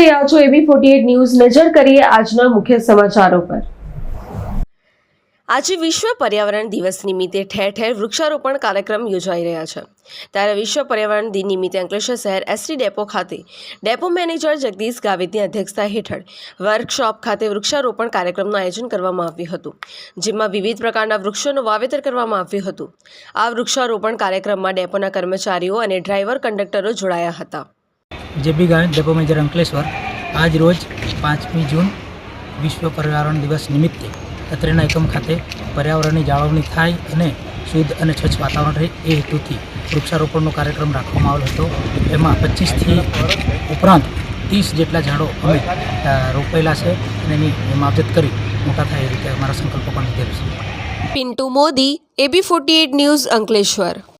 રહ્યા છો એબી forty news. નજર કરીએ આજના મુખ્ય સમાચારો પર. આજે વિશ્વ પર્યાવરણ દિવસ નિમિત્તે ઠેર ઠેર વૃક્ષારોપણ કાર્યક્રમ યોજાઈ રહ્યા છે. ત્યારે વિશ્વ પર્યાવરણ દિન નિમિત્તે અંકલેશ્વર શહેર એસટી ડેપો ખાતે ડેપો મેનેજર જગદીશ ગાવિતની અધ્યક્ષતા હેઠળ વર્કશોપ ખાતે વૃક્ષારોપણ કાર્યક્રમનું આયોજન કરવામાં આવ્યું હતું, જેમાં વિવિધ પ્રકારના વૃક્ષોનું વાવેતર કરવામાં આવ્યું હતું. આ વૃક્ષારોપણ કાર્યક્રમમાં ડેપોના કર્મચારીઓ અને ડ્રાઈવર કંડક્ટરો જોડાયા હતા. જેબી ગાય ડેપો મેજર અંકલેશ્વર, આજ રોજ પાંચમી જૂન વિશ્વ પર્યાવરણ દિવસ નિમિત્તે અત્રેના એકમ ખાતે પર્યાવરણની જાળવણી થાય અને શુદ્ધ અને સ્વચ્છ વાતાવરણ રહે એ હેતુથી વૃક્ષારોપણનો કાર્યક્રમ રાખવામાં આવેલો હતો. એમાં પચીસથી ઉપરાંત ત્રીસ જેટલા ઝાડો અમે રોપેલા છે અને એની માવજત કરી મોટા થાય એ રીતે અમારા સંકલ્પ પણ લીધેલો છે. Pintu Modi, AB forty eight news Ankleshwar.